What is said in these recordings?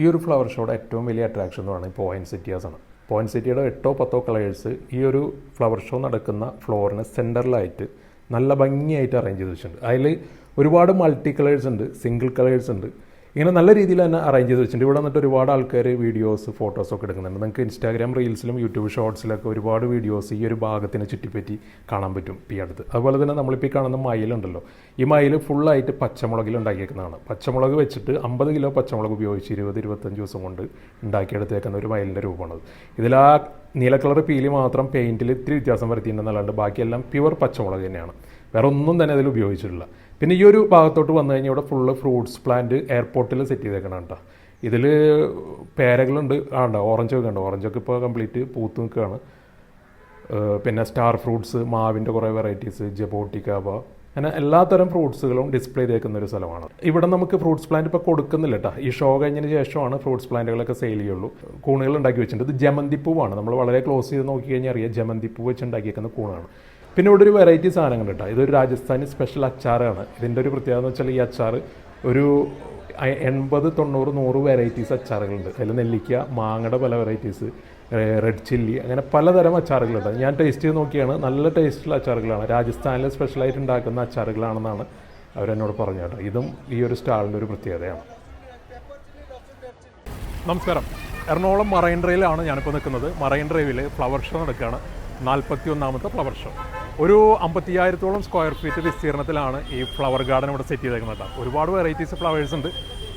ഈ ഒരു ഫ്ലവർ ഷോയുടെ ഏറ്റവും വലിയ അട്രാക്ഷൻ എന്ന് പറയുന്നത് പോയിന്റ് സിറ്റിയുടെ എട്ടോ പത്തോ കളേഴ്സ് ഈ ഒരു ഫ്ലവർ ഷോ നടക്കുന്ന ഫ്ലോറിന് സെന്ററിലായിട്ട് നല്ല ഭംഗിയായിട്ട് അറേഞ്ച് ചെയ്ത് വെച്ചിട്ടുണ്ട് അതിൽ ഒരുപാട് മൾട്ടി കളേഴ്സ് ഉണ്ട് സിംഗിൾ കളേഴ്സ് ഉണ്ട്. ഇങ്ങനെ നല്ല രീതിയിൽ തന്നെ അറേഞ്ച് ചെയ്ത് വെച്ചിട്ടുണ്ട്. ഇവിടെ വന്നിട്ട് ഒരുപാട് ആൾക്കാർ വീഡിയോസ് ഫോട്ടോസൊക്കെ എടുക്കുന്നുണ്ട്. നിങ്ങൾക്ക് ഇൻസ്റ്റാഗ്രാം റീൽസിലും യൂട്യൂബ് ഷോർട്സിലൊക്കെ ഒരുപാട് വീഡിയോസ് ഈ ഒരു ഭാഗത്തിനെ ചുറ്റിപ്പറ്റി കാണാൻ പറ്റും ഈ അടുത്ത്. അതുപോലെ തന്നെ നമ്മളിപ്പോൾ ഈ കാണുന്ന മയിലുണ്ടല്ലോ. ഈ മയിൽ ഫുള്ളായിട്ട് പച്ചമുളകിൽ ഉണ്ടാക്കിയേക്കുന്നതാണ്. പച്ചമുളക് വെച്ചിട്ട് അമ്പത് കിലോ പച്ചമുളക് ഉപയോഗിച്ച് ഇരുപത് ഇരുപത്തഞ്ച് ദിവസം കൊണ്ട് ഉണ്ടാക്കിയെടുത്തേക്കുന്ന ഒരു മയിലിന്റെ രൂപമാണത് ഇതിൽ ആ നീല കളർ പീലി മാത്രം പെയിന്റിൽ ഇത്തിരി വ്യത്യാസം വരുത്തിയിട്ടുണ്ടെന്നല്ലാണ്ട് ബാക്കിയെല്ലാം പ്യുവർ പച്ചമുളക് തന്നെയാണ്. വേറെ ഒന്നും തന്നെ അതിൽ ഉപയോഗിച്ചിട്ടില്ല. പിന്നെ ഈ ഒരു ഭാഗത്തോട്ട് വന്നു കഴിഞ്ഞാൽ ഇവിടെ ഫുള്ള് ഫ്രൂട്ട്സ് പ്ലാന്റ് എയർപോർട്ടിൽ സെറ്റ് ചെയ്തേക്കണം കേട്ടോ ഇതിൽ പേരകളുണ്ട്. ആ ഉണ്ടോ ഓറഞ്ച് ഒക്കെ ഉണ്ട് ഓറഞ്ചൊക്കെ ഇപ്പോൾ കംപ്ലീറ്റ് പൂത്ത് നിൽക്കുകയാണ് പിന്നെ സ്റ്റാർ ഫ്രൂട്ട്സ് മാവിന്റെ കുറേ വെറൈറ്റീസ് ജബോട്ടിക്കാവ അങ്ങനെ എല്ലാത്തരം ഫ്രൂട്ട്സുകളും ഡിസ്പ്ലേ ചെയ്തേക്കുന്ന ഒരു സ്ഥലമാണ്. ഇവിടെ നമുക്ക് ഫ്രൂട്ട്സ് പ്ലാന്റ് ഇപ്പോൾ കൊടുക്കുന്നില്ല കേട്ടോ ഈ ഷോ കഴിഞ്ഞതിന് ശേഷമാണ് ഫ്രൂട്ട്സ് പ്ലാന്റുകളൊക്കെ സെയിൽ ചെയ്യുള്ളൂ. കൂണുകൾ ഉണ്ടാക്കി വെച്ചിട്ടുണ്ട്. ഇത് ജമന്തിപ്പൂവാണ്. നമ്മൾ വളരെ ക്ലോസ് ചെയ്ത് നോക്കി കഴിഞ്ഞാൽ അറിയാം. ജമന്തിപ്പൂ വെച്ച് ഉണ്ടാക്കിയേക്കുന്ന കൂണാണ്. പിന്നെ ഇവിടെ ഒരു വെറൈറ്റി സാധനങ്ങൾ കേട്ടോ. ഇതൊരു രാജസ്ഥാനി സ്പെഷ്യൽ അച്ചാറാണ്. ഇതിന്റെ ഒരു പ്രത്യേകത എന്ന് വെച്ചാൽ ഈ അച്ചാർ ഒരു എൺപത് തൊണ്ണൂറ് നൂറ് വെറൈറ്റീസ് അച്ചാറുകളുണ്ട്. അതിൽ നെല്ലിക്ക മാങ്ങയുടെ പല വെറൈറ്റീസ് റെഡ് ചില്ലി അങ്ങനെ പലതരം അച്ചാറുകളുണ്ട്. ഞാൻ ടേസ്റ്റ് ചെയ്ത് നോക്കിയാണ്. നല്ല ടേസ്റ്റുള്ള അച്ചാറുകളാണ്. രാജസ്ഥാനിൽ സ്പെഷ്യലായിട്ട് ഉണ്ടാക്കുന്ന അച്ചാറുകളാണെന്നാണ് അവരെന്നോട് പറഞ്ഞു കേട്ടോ. ഇതും ഈ ഒരു സ്റ്റാളിന്റെ ഒരു പ്രത്യേകതയാണ്. നമസ്കാരം. എറണാകുളം മറൈൻ ഡ്രൈവിലാണ് ഞാനിപ്പോൾ നിൽക്കുന്നത്. മറൈൻ ഡ്രൈവിൽ ഫ്ലവർ ഷോ നടക്കുകയാണ്. നാൽപ്പത്തി ഒന്നാമത്തെ ഫ്ലവർ ഷോ. ഒരു അമ്പത്തിയായിരത്തോളം സ്ക്വയർ ഫീറ്റ് വിസ്തീർണത്തിലാണ് ഈ ഫ്ലവർ ഗാർഡൻ ഇവിടെ സെറ്റ് ചെയ്തേക്കുന്നത് കേട്ടോ. ഒരുപാട് വെറൈറ്റീസ് ഫ്ലവേഴ്സ് ഉണ്ട്.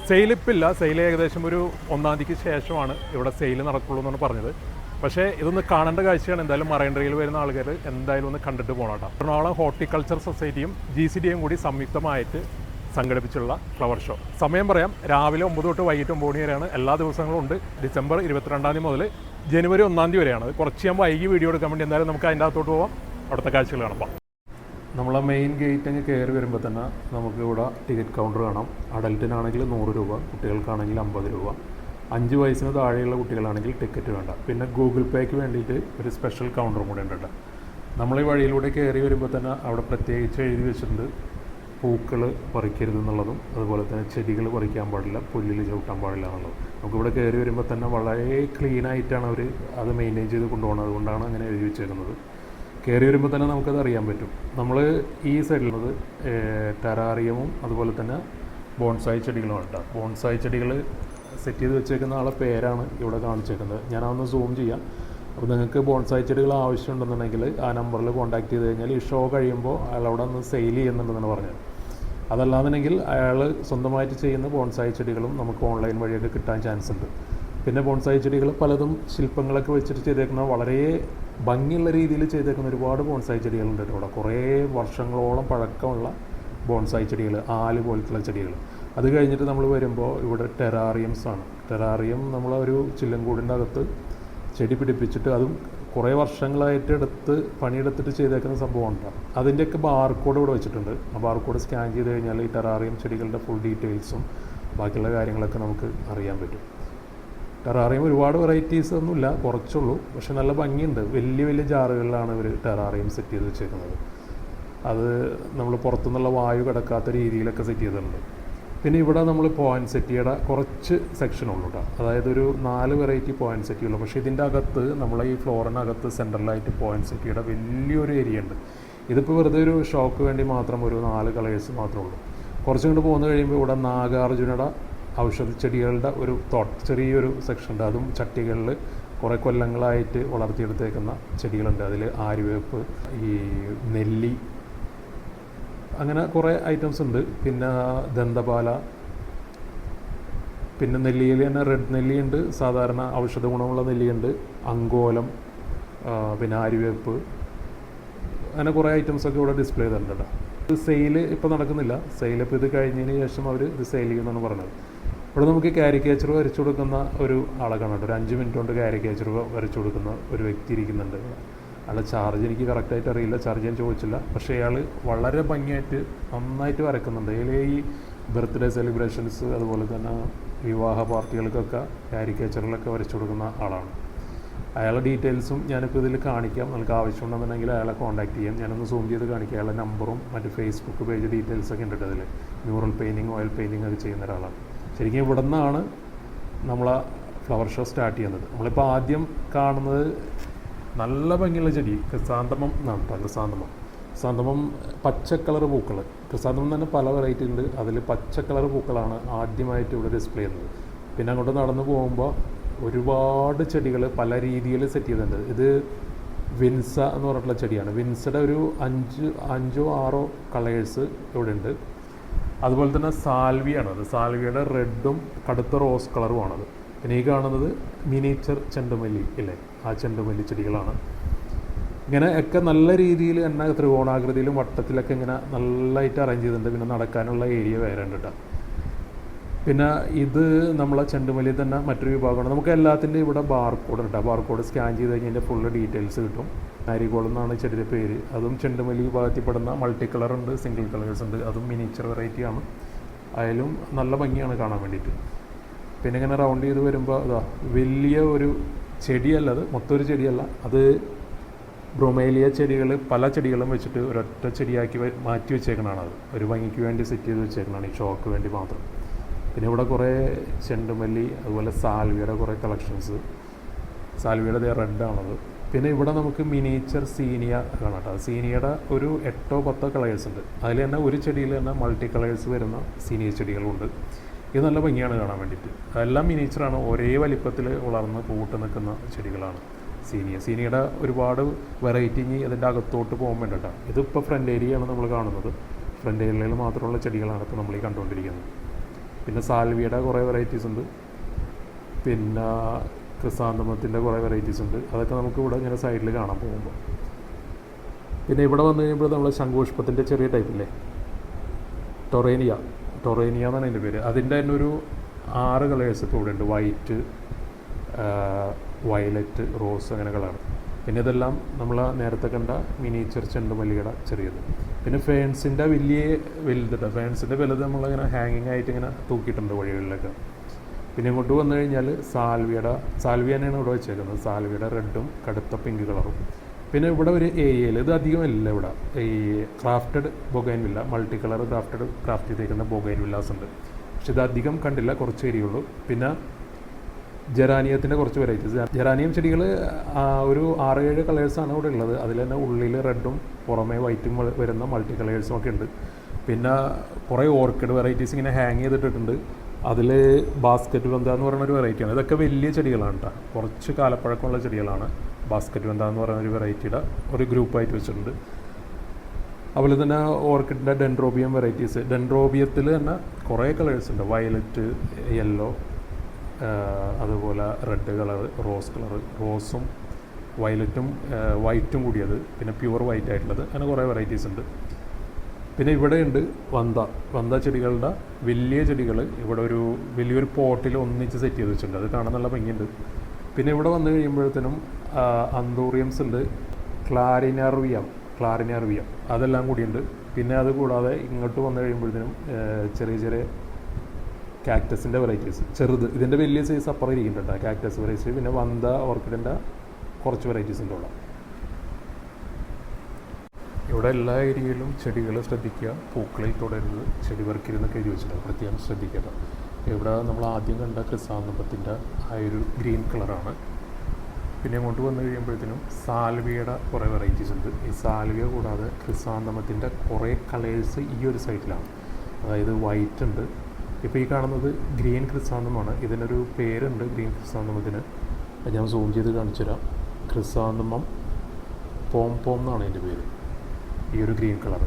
സെയിൽ ഇപ്പില്ല സെയിൽ ഏകദേശം ഒരു ഒന്നാം തീയതിക്ക് ശേഷമാണ് ഇവിടെ സെയിൽ നടക്കുള്ളൂ എന്നാണ് പറഞ്ഞത്. പക്ഷേ ഇതൊന്ന് കാണേണ്ട കാഴ്ചയാണ്. എന്തായാലും മറൈൻഡ്രയിൽ വരുന്ന ആൾക്കാർ എന്തായാലും ഒന്ന് കണ്ടിട്ട് പോകണം കേട്ടോ. എറണാകുളം ഹോർട്ടിക്കൾച്ചർ സൊസൈറ്റിയും ജി സി ഡിയും കൂടി സംയുക്തമായിട്ട് സംഘടിപ്പിച്ചുള്ള ഫ്ലവർ ഷോ സമയം പറയാം. രാവിലെ ഒമ്പത് തൊട്ട് വൈകിട്ട് ഒമ്പത് മണി വരെയാണ്. എല്ലാ ദിവസങ്ങളും ഉണ്ട്. ഡിസംബർ ഇരുപത്തിരണ്ടാം തീയതി മുതൽ ജനുവരി ഒന്നാം തീയതി വരെയാണ്. കുറച്ച് ഞാൻ വൈകി വീഡിയോ എടുക്കാൻ വേണ്ടി എന്തായാലും നമുക്ക് അതിന്റെ അകത്തോട്ട് പോവാം. അവിടുത്തെ കാഴ്ചകൾ കാണാം നമ്മളെ മെയിൻ ഗേറ്റ് അങ്ങ് കയറി വരുമ്പോൾ തന്നെ നമുക്ക് ഇവിടെ ടിക്കറ്റ് കൗണ്ടർ കാണാം. അഡൽറ്റിനാണെങ്കിൽ നൂറ് രൂപ കുട്ടികൾക്കാണെങ്കിൽ അമ്പത് രൂപ. അഞ്ച് വയസ്സിന് താഴെയുള്ള കുട്ടികളാണെങ്കിൽ ടിക്കറ്റ് വേണ്ട. പിന്നെ ഗൂഗിൾ പേക്ക് വേണ്ടിയിട്ട് ഒരു സ്പെഷ്യൽ കൗണ്ടറും കൂടെ ഉണ്ട് നമ്മൾ ഈ വഴിയിലൂടെ കയറി വരുമ്പോൾ തന്നെ അവിടെ പ്രത്യേകിച്ച് എഴുതി വെച്ചിട്ടുണ്ട് പൂക്കൾ പറിക്കരുത് എന്നുള്ളതും അതുപോലെ തന്നെ ചെടികൾ പറിക്കാൻ പാടില്ല പുല്ലിൽ ചവിട്ടാൻ പാടില്ല എന്നുള്ളതും. നമുക്കിവിടെ കയറി വരുമ്പോൾ തന്നെ വളരെ ക്ലീനായിട്ടാണ് അവർ അത് മെയിന്റെയിൻ ചെയ്ത് കൊണ്ടുപോകുന്നത്. അതുകൊണ്ടാണ് അങ്ങനെ എഴുതി വെച്ചേക്കുന്നത്. കയറി വരുമ്പോൾ തന്നെ നമുക്കത് അറിയാൻ പറ്റും. നമ്മൾ ഈ സൈഡിലുള്ളത് ടെറാറിയമും അതുപോലെ തന്നെ ബോൺസായി ചെടികളുമാണ് കേട്ടോ ബോൺസായി ചെടികൾ സെറ്റ് ചെയ്ത് വെച്ചേക്കുന്ന ആളെ പേരാണ് ഇവിടെ കാണിച്ചേക്കുന്നത്. ഞാൻ അതൊന്ന് സൂം ചെയ്യാം. അപ്പോൾ നിങ്ങൾക്ക് ബോൺസായി ചെടികൾ ആവശ്യമുണ്ടെന്നുണ്ടെങ്കിൽ ആ നമ്പറിൽ കോൺടാക്ട് ചെയ്ത് കഴിഞ്ഞാൽ ഈ ഷോ കഴിയുമ്പോൾ അയാൾ അവിടെ ഒന്ന് സെയിൽ ചെയ്യുന്നുണ്ടെന്നാണ് പറഞ്ഞത്. അതല്ലാന്നുണ്ടെങ്കിൽ അയാൾ സ്വന്തമായിട്ട് ചെയ്യുന്ന ബോൺസായി ചെടികളും നമുക്ക് ഓൺലൈൻ വഴിയൊക്കെ കിട്ടാൻ ചാൻസ് ഉണ്ട്. പിന്നെ ബോൺസായി ചെടികൾ പലതും ശില്പങ്ങളൊക്കെ വെച്ചിട്ട് ചെയ്തേക്കുന്ന വളരെ ഭംഗിയുള്ള രീതിയിൽ ചെയ്തേക്കുന്ന ഒരുപാട് ബോൺസായി ചെടികളുണ്ട് ഇവിടെ. കുറേ വർഷങ്ങളോളം പഴക്കമുള്ള ബോൺസായി ചെടികൾ ആൽ പോലത്തുള്ള ചെടികൾ അത് കഴിഞ്ഞിട്ട് നമ്മൾ വരുമ്പോൾ ഇവിടെ ടെറാറിയംസ് ആണ്. ടെറാറിയം നമ്മൾ ഒരു അകത്ത് ചെടി പിടിപ്പിച്ചിട്ട് അതും കുറേ വർഷങ്ങളായിട്ട് എടുത്ത് പണിയെടുത്തിട്ട് ചെയ്തേക്കുന്ന സംഭവം ഉണ്ടാകും അതിന്റെയൊക്കെ ബാർകോഡ് ഇവിടെ വെച്ചിട്ടുണ്ട്. ആ ബാർകോഡ് സ്കാൻ ചെയ്ത് കഴിഞ്ഞാൽ ഈ ടെറാറിയം ചെടികളുടെ ഫുൾ ഡീറ്റെയിൽസും ബാക്കിയുള്ള കാര്യങ്ങളൊക്കെ നമുക്ക് അറിയാൻ പറ്റും. ടെറാറിയം ഒരുപാട് വെറൈറ്റീസ് ഒന്നുമില്ല കുറച്ചുള്ളൂ. പക്ഷെ നല്ല ഭംഗിയുണ്ട്. വലിയ വലിയ ജാറുകളിലാണ് ഇവർ ടെറാറിയം സെറ്റ് ചെയ്ത് വെച്ചേക്കുന്നത്. അത് നമ്മൾ പുറത്തുനിന്നുള്ള വായു കിടക്കാത്ത രീതിയിലൊക്കെ സെറ്റ് ചെയ്തിട്ടുണ്ട്. പിന്നെ ഇവിടെ നമ്മൾ പോയിന്റ് സെറ്റിയുടെ കുറച്ച് സെക്ഷൻ ഉള്ളൂ കേട്ടോ അതായത് ഒരു നാല് വെറൈറ്റി പോയിന്റ് ഉള്ളൂ പക്ഷേ ഇതിന്റെ അകത്ത് നമ്മളെ ഈ ഫ്ലോറിനകത്ത് സെൻട്രലായിട്ട് പോയിന്റ് സെറ്റിയുടെ വലിയൊരു ഏരിയ ഉണ്ട്. ഇതിപ്പോൾ വെറുതെ ഒരു ഷോക്ക് വേണ്ടി മാത്രം ഒരു നാല് കളേഴ്സ് മാത്രമേ ഉള്ളൂ. കുറച്ചും കൂടി പോന്നു കഴിയുമ്പോൾ ഇവിടെ നാഗാർജുനയുടെ ഔഷധ ചെടികളുടെ ഒരു തോട്ട ചെറിയൊരു സെക്ഷൻ ഉണ്ട്. അതും ചട്ടികളിൽ കുറേ കൊല്ലങ്ങളായിട്ട് വളർത്തിയെടുത്തേക്കുന്ന ചെടികളുണ്ട്. അതിൽ ആര്യവേപ്പ് ഈ നെല്ലി അങ്ങനെ കുറേ ഐറ്റംസ് ഉണ്ട്. പിന്നെ ദന്തപാല പിന്നെ നെല്ലിയിൽ തന്നെ റെഡ് നെല്ലിയുണ്ട് സാധാരണ ഔഷധ ഗുണമുള്ള നെല്ലിയുണ്ട് അങ്കോലം പിന്നെ ആര്യവേപ്പ് അങ്ങനെ കുറേ ഐറ്റംസൊക്കെ ഇവിടെ ഡിസ്പ്ലേ ചെയ്തിട്ടുണ്ട് ഇത് സെയിൽ ഇപ്പോൾ നടക്കുന്നില്ല. സെയിൽ ഇപ്പോൾ ഇത് കഴിഞ്ഞതിന് ശേഷം അവർ ഇത് സെയിൽ ചെയ്യുമെന്നാണ് പറഞ്ഞത്. ഇവിടെ നമുക്ക് കാരിക്കേച്ചർ വരച്ചു കൊടുക്കുന്ന ഒരു ആളെ കാണാം ഒരു അഞ്ച് മിനിറ്റ് കൊണ്ട് കാരിക്കേച്ചർ വരച്ചു കൊടുക്കുന്ന ഒരു വ്യക്തി ഇരിക്കുന്നുണ്ട്. അയാളുടെ ചാർജ് എനിക്ക് കറക്റ്റായിട്ട് അറിയില്ല. ചാർജ് ഞാൻ ചോദിച്ചില്ല. പക്ഷേ അയാൾ വളരെ ഭംഗിയായിട്ട് നന്നായിട്ട് വരക്കുന്നുണ്ട്. അതിൽ ഈ ബർത്ത്ഡേ സെലിബ്രേഷൻസ് അതുപോലെ തന്നെ വിവാഹ പാർട്ടികൾക്കൊക്കെ കാരിക്കേച്ചറിലൊക്കെ വരച്ചു കൊടുക്കുന്ന ആളാണ്. അയാളുടെ ഡീറ്റെയിൽസും ഞാനിപ്പോൾ ഇതിൽ കാണിക്കാം. നിങ്ങൾക്ക് ആവശ്യമുണ്ടെന്നുണ്ടെങ്കിൽ അയാളെ കോൺടാക്ട് ചെയ്യാം. ഞാനൊന്ന് സൂം ചെയ്ത് കാണിക്കാം. അയാളുടെ നമ്പറും മറ്റ് ഫേസ്ബുക്ക് പേജ് ഡീറ്റെയിൽസൊക്കെ ഉണ്ട് അതിൽ മ്യൂറൽ പെയിന്റിങ് ഓയിൽ പെയിന്റിങ് ഒക്കെ ചെയ്യുന്ന ഒരാളാണ്. ശരിക്കും ഇവിടെ നിന്നാണ് നമ്മൾ ഫ്ലവർ ഷോ സ്റ്റാർട്ട് ചെയ്യുന്നത്. നമ്മളിപ്പോൾ ആദ്യം കാണുന്നത് നല്ല ഭംഗിയുള്ള ചെടി ക്രിസാന്തമം എന്നാണ് കേട്ടോ ക്രിസാന്തമം. ക്രിസാന്തമം പച്ച കളർ പൂക്കൾ ക്രിസാന്തമം തന്നെ പല വെറൈറ്റി ഉണ്ട്. അതിൽ പച്ച കളർ പൂക്കളാണ് ആദ്യമായിട്ട് ഇവിടെ ഡിസ്പ്ലേ ചെയ്യുന്നത്. പിന്നെ അങ്ങോട്ട് നടന്നു പോകുമ്പോൾ ഒരുപാട് ചെടികൾ പല രീതിയിൽ സെറ്റ് ചെയ്തിട്ടുണ്ട് ഇത് വിൻസ എന്ന് പറഞ്ഞിട്ടുള്ള ചെടിയാണ്. വിൻസയുടെ ഒരു അഞ്ച് അഞ്ചോ ആറോ കളേഴ്സ് ഇവിടെ ഉണ്ട് അതുപോലെ തന്നെ സാൽവിയാണ് അത്. സാൽവിയുടെ റെഡും കടുത്ത റോസ് കളറുമാണത് പിന്നെ ഈ കാണുന്നത് മിനിയേച്ചർ ചെണ്ടുമല്ലി ഇല്ലേ? ആ ചെണ്ടുമല്ലി ചെടികളാണ്. ഇങ്ങനെ ഒക്കെ നല്ല രീതിയിൽ തന്നെ ത്രികോണാകൃതിയിലും വട്ടത്തിലൊക്കെ ഇങ്ങനെ നല്ലതായിട്ട് അറേഞ്ച് ചെയ്തിട്ടുണ്ട്. പിന്നെ നടക്കാനുള്ള ഏരിയ വേറെ ഉണ്ട് പിന്നെ ഇത് നമ്മളെ ചെണ്ടുമല്ലി തന്നെ മറ്റൊരു വിഭാഗമാണ്. നമുക്ക് എല്ലാത്തിന്റെ ഇവിടെ ബാർകോഡ് ഉണ്ട് ബാർകോഡ് സ്കാൻ ചെയ്ത് കഴിഞ്ഞാൽ ഫുള്ള് ഡീറ്റെയിൽസ് കിട്ടും. മാരിഗോൾഡ് എന്നാണ് ചെടിയുടെ പേര്. അതും ചെണ്ടുമല്ലി വിഭാഗത്തിൽപ്പെടുന്ന മൾട്ടി കളർ ഉണ്ട് സിംഗിൾ കളേഴ്സ് ഉണ്ട്. അതും മിനിച്ചർ വെറൈറ്റി ആണ്. അതിലും നല്ല ഭംഗിയാണ് കാണാൻ വേണ്ടിയിട്ട്. പിന്നെ ഇങ്ങനെ റൗണ്ട് ചെയ്ത് വരുമ്പോൾ അതാ വലിയ ഒരു ചെടിയല്ല അത് മൊത്തം ഒരു ചെടിയല്ല. അത് ബ്രൊമേലിയ ചെടികൾ പല ചെടികളും വെച്ചിട്ട് ഒരൊറ്റ ചെടിയാക്കി മാറ്റി വെച്ചേക്കണതാണ് അത്. ഒരു ഭംഗിക്ക് വേണ്ടി സെറ്റ് ചെയ്ത് വെച്ചേക്കണതാണ് ഈ ഷോക്ക് വേണ്ടി മാത്രം. പിന്നെ ഇവിടെ കുറേ ചെണ്ടുമല്ലി അതുപോലെ സാൽവിയുടെ കുറേ കളക്ഷൻസ് സാൽവിയുടെ റെഡ് റെഡാണത് പിന്നെ ഇവിടെ നമുക്ക് മിനിയേച്ചർ സീനിയ കാണാം കേട്ടോ. സീനിയയുടെ ഒരു എട്ടോ പത്തോ കളേഴ്സ് ഉണ്ട്. അതിൽ തന്നെ ഒരു ചെടിയിൽ തന്നെ മൾട്ടി കളേഴ്സ് വരുന്ന സീനിയ ചെടികളുണ്ട്. ഇത് നല്ല ഭംഗിയാണ് കാണാൻ വേണ്ടിയിട്ട്. എല്ലാം മിനിയേച്ചറാണ് ഒരേ വലിപ്പത്തിൽ വളർന്ന് പൂട്ട് നിൽക്കുന്ന ചെടികളാണ് സീനിയ സീനിയയുടെ ഒരുപാട് വെറൈറ്റി ഇനി അതിന്റെ അകത്തോട്ട് പോകാൻ വേണ്ടിയിട്ടാണ് ഇതിപ്പോൾ ഫ്രണ്ട് ഏരിയയാണ് നമ്മൾ കാണുന്നത്. ഫ്രണ്ട് ഏരിയയിൽ മാത്രമുള്ള ചെടികളാണ് ഇപ്പോൾ നമ്മൾ ഈ കണ്ടുകൊണ്ടിരിക്കുന്നത്. പിന്നെ സാൽവിയുടെ കുറേ വെറൈറ്റീസ് ഉണ്ട്. പിന്നെ ക്രിസാന്തമത്തിന്റെ കുറേ വെറൈറ്റീസ് ഉണ്ട്. അതൊക്കെ നമുക്ക് ഇവിടെ ഇങ്ങനെ സൈഡിൽ കാണാൻ പോകുമ്പോൾ പിന്നെ ഇവിടെ വന്നു കഴിയുമ്പോൾ നമ്മൾ ശംഖുപുഷ്പത്തിന്റെ ചെറിയ ടൈപ്പില്ലേ ടൊറേനിയ ടൊറേനിയ എന്നാണ് അതിന്റെ പേര്. അതിന്റെ തന്നെ ഒരു ആറ് കളേഴ്സ് ഇപ്പോൾ ഇവിടെ ഉണ്ട്. വൈറ്റ് വയലറ്റ് റോസ് അങ്ങനെ കളർ പിന്നെ ഇതെല്ലാം നമ്മൾ നേരത്തെ കണ്ട മിനിയേച്ചർ ചെണ്ടുമല്ലിയുടെ ചെറിയത്. പിന്നെ ഫേൺസിന്റെ വലിയ വലുതുണ്ട് ഫേൺസിന്റെ വലുത് നമ്മളിങ്ങനെ ഹാങ്ങിങ് ആയിട്ട് ഇങ്ങനെ തൂക്കിയിട്ടുണ്ട് വഴികളിലൊക്കെ. പിന്നെ ഇങ്ങോട്ട് വന്നു കഴിഞ്ഞാൽ സാൽവിയുടെ സാൽവി തന്നെയാണ് ഇവിടെ വെച്ചേക്കുന്നത്. സാൽവിയുടെ റെഡും കടുത്ത പിങ്ക് കളറും. പിന്നെ ഇവിടെ ഒരു ഏരിയയിൽ ഇത് അധികമല്ല ഇവിടെ. ഈ crafted bougainvillea multi colour crafted craft ചെയ്തേക്കുന്ന ബൊഗൈൻ വില്ലാസ് ഉണ്ട് പക്ഷെ ഇത് അധികം കണ്ടില്ല കുറച്ച് ഏരിയുള്ളൂ പിന്നെ ജെറാനിയത്തിന്റെ കുറച്ച് വെറൈറ്റീസ്. ജെറാനിയം ചെടികൾ ഒരു ആറ് ഏഴ് കളേഴ്സാണ് ഇവിടെ ഉള്ളത്. അതിൽ തന്നെ ഉള്ളിൽ റെഡും പുറമേ വൈറ്റും വരുന്ന മൾട്ടി കളേഴ്സും ഒക്കെ ഉണ്ട്. പിന്നെ കുറേ ഓർക്കിഡ് വെറൈറ്റീസ് ഇങ്ങനെ ഹാങ് ചെയ്തിട്ടിട്ടുണ്ട്. അതിൽ ബാസ്ക്കറ്റ് വെന്ത എന്ന് പറയുന്ന ഒരു വെറൈറ്റിയാണ് ഇതൊക്കെ വലിയ ചെടികളാണ് കേട്ടോ കുറച്ച് കാലപ്പഴക്കമുള്ള ചെടികളാണ് ബാസ്ക്കറ്റ് വെന്ത എന്ന് പറയുന്ന ഒരു വെറൈറ്റിയുടെ ഒരു ഗ്രൂപ്പായിട്ട് വെച്ചിട്ടുണ്ട്. അതുപോലെ തന്നെ ഓർക്കിഡിന്റെ ഡെൻഡ്രോബിയം വെറൈറ്റീസ് ഡെൻഡ്രോബിയത്തിൽ തന്നെ കുറേ കളേഴ്സ് ഉണ്ട്. വയലറ്റ് യെല്ലോ അതുപോലെ റെഡ് കളർ റോസ് കളർ റോസും വയലറ്റും വൈറ്റും കൂടിയത്. പിന്നെ പ്യുവർ വൈറ്റ് ആയിട്ടുള്ളത്. അങ്ങനെ കുറേ വെറൈറ്റീസ് ഉണ്ട്. പിന്നെ ഇവിടെയുണ്ട് വന്ത. വന്ത ചെടികളുടെ വലിയ ചെടികൾ ഇവിടെ ഒരു വലിയൊരു പോട്ടിൽ ഒന്നിച്ച് സെറ്റ് ചെയ്ത് വെച്ചിട്ടുണ്ട്. അത് കാണാനുള്ള ഭംഗിയുണ്ട്. പിന്നെ ഇവിടെ വന്നു കഴിയുമ്പോഴത്തേനും അന്തൂറിയംസ് ഉണ്ട്. ക്ലാരിനർവിയം ക്ലാരിനർവിയം. അതെല്ലാം കൂടിയുണ്ട്. പിന്നെ അത് കൂടാതെ ഇങ്ങോട്ട് വന്നു കഴിയുമ്പോഴത്തേനും ചെറിയ ചെറിയ കാക്ടസിന്റെ വെറൈറ്റീസ്. ചെറുത്. ഇതിന്റെ വലിയ സൈസ് അപ്പുറം ഇരിക്കുന്നുണ്ട് കാക്ടസ് വെറൈറ്റീസ്. പിന്നെ വന്ത ഓർക്കിഡിന്റെ കുറച്ച് വെറൈറ്റീസ് ഉണ്ട് ഇവിടെ എല്ലാ ഏരിയയിലും ചെടികൾ ശ്രദ്ധിക്കുക. പൂക്കളിൽ തുടരുന്നത് ചെടി വർക്കിരുന്ന് കയറി വെച്ചിട്ടുണ്ട്. പ്രത്യേകം ശ്രദ്ധിക്കുക ഇവിടെ നമ്മൾ ആദ്യം കണ്ട ക്രിസാന്തപത്തിന്റെ ആ ഒരു ഗ്രീൻ കളറാണ്. പിന്നെ അങ്ങോട്ട് വന്നു കഴിയുമ്പോഴത്തേനും സാൽവിയുടെ കുറേ വെറൈറ്റീസ് ഉണ്ട്. ഈ സാൽവിയ കൂടാതെ ക്രിസാന്തമത്തിന്റെ കുറേ കളേഴ്സ് ഈ ഒരു സൈഡിലാണ് അതായത് വൈറ്റ് ഉണ്ട്. ഇപ്പോൾ ഈ കാണുന്നത് ഗ്രീൻ ക്രിസാന്തമാണ് ഇതിനൊരു പേരുണ്ട് ഗ്രീൻ ക്രിസാന്തമത്തിന് ഞാൻ സൂം ചെയ്ത് കാണിച്ചു തരാം ക്രിസാന്തമം പോം പോം എന്നാണ് എന്റെ പേര്. ഈ ഒരു ഗ്രീൻ കളർ.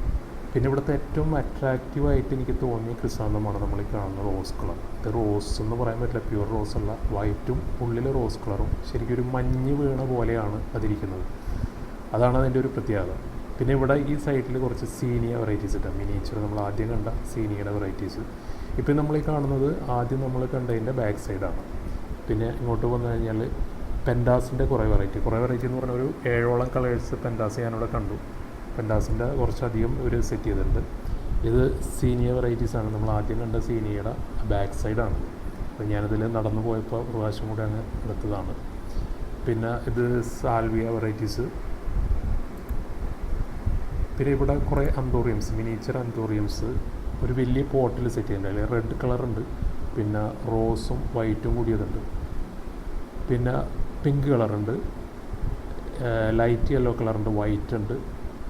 പിന്നെ ഇവിടുത്തെ ഏറ്റവും അട്രാക്റ്റീവായിട്ട് എനിക്ക് തോന്നിയ ക്രിസാന്തമാണ് നമ്മൾ ഈ കാണുന്ന റോസ് കളർ ഇത് റോസ് എന്ന് പറയാൻ പറ്റില്ല പ്യുവർ റോസ് അല്ല. വൈറ്റും ഉള്ളിലെ റോസ് കളറും ശരിക്കും ഒരു മഞ്ഞ് വീണ പോലെയാണ് അതിരിക്കുന്നത്. അതാണ് അതിന്റെ ഒരു പ്രത്യേകത. പിന്നെ ഇവിടെ ഈ സൈഡിൽ കുറച്ച് സീനിയ വെറൈറ്റീസ് ഉണ്ട് മിനിയേച്ചർ നമ്മൾ ആദ്യം കണ്ട സീനിയയുടെ വെറൈറ്റീസ് ഇപ്പം നമ്മൾ ഈ കാണുന്നത് ആദ്യം നമ്മൾ കണ്ടതിന്റെ ബാക്ക് സൈഡാണ് പിന്നെ ഇങ്ങോട്ട് വന്നു കഴിഞ്ഞാൽ പെൻഡാസിന്റെ കുറേ വെറൈറ്റി കുറേ വെറൈറ്റി എന്ന് പറഞ്ഞാൽ ഒരു ഏഴോളം കളേഴ്സ് പെൻഡാസ് ഞാനിവിടെ കണ്ടു. പെൻഡാസിന്റെ കുറച്ചധികം ഒരു സെറ്റ് ചെയ്തിട്ടുണ്ട്. ഇത് സീനിയർ വെറൈറ്റീസ് ആണ്. നമ്മൾ ആദ്യം കണ്ട സീനിയയുടെ ബാക്ക് സൈഡാണ് അപ്പോൾ ഞാനിതിൽ നടന്നു പോയപ്പോൾ പ്രാവശ്യം കൂടെ അങ്ങ് എടുത്തതാണ്. പിന്നെ ഇത് സാൽവിയ വെറൈറ്റീസ് പിന്നെ ഇവിടെ കുറേ അന്തോറിയംസ് മിനിച്ചർ അന്തോറിയംസ്. ഒരു വലിയ പോട്ടിൽ സെറ്റ് ചെയ്യുന്നുണ്ട് അതിൽ റെഡ് കളറുണ്ട് പിന്നെ റോസും വൈറ്റും കൂടിയതുണ്ട്. പിന്നെ പിങ്ക് കളറുണ്ട് ലൈറ്റ് യെല്ലോ കളറുണ്ട് വൈറ്റ് ഉണ്ട്.